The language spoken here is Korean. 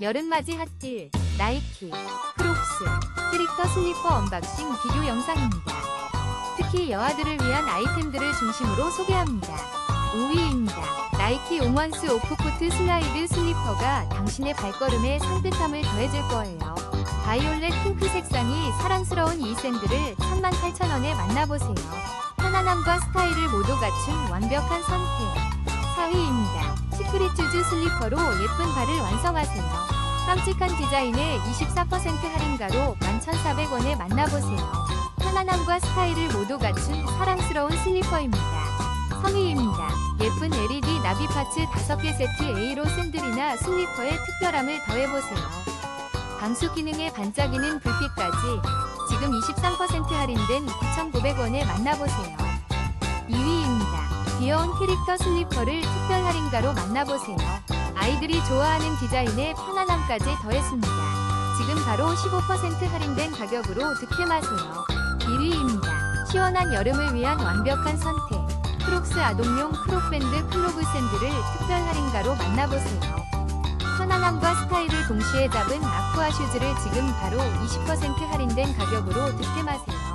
여름맞이 핫딜, 나이키, 크록스, 캐릭터 슬리퍼 언박싱 비교 영상입니다. 특히 여아들을 위한 아이템들을 중심으로 소개합니다. 5위입니다. 나이키 옹원스 오프코트 슬라이드 슬리퍼가 당신의 발걸음에 산뜻함을 더해줄 거예요. 바이올렛 핑크 색상이 사랑스러운 이 샌들을 38,000원에 만나보세요. 편안함과 스타일을 모두 갖춘 완벽한 선택. 4위입니다. 시크릿 슈즈 슬리퍼로 예쁜 발을 완성하세요. 깜찍한 디자인에 24% 할인가로 11,400원에 만나보세요. 편안함과 스타일을 모두 갖춘 사랑스러운 슬리퍼입니다. 3위입니다. 예쁜 LED 나비 파츠 5개 세트 A로 샌들이나 슬리퍼에 특별함을 더해보세요. 방수 기능에 반짝이는 불빛까지 지금 23% 할인된 9,900원에 만나보세요. 2위입니다. 귀여운 캐릭터 슬리퍼를 특별 할인가로 만나보세요. 아이들이 좋아하는 디자인에 편안함까지 더했습니다. 지금 바로 15% 할인된 가격으로 득템하세요. 1위입니다. 시원한 여름을 위한 완벽한 선택. 크록스 아동용 크록밴드 클로브 샌들을 특별 할인가로 만나보세요. 편안함과 스타일을 동시에 잡은 아쿠아 슈즈를 지금 바로 20% 할인된 가격으로 득템하세요.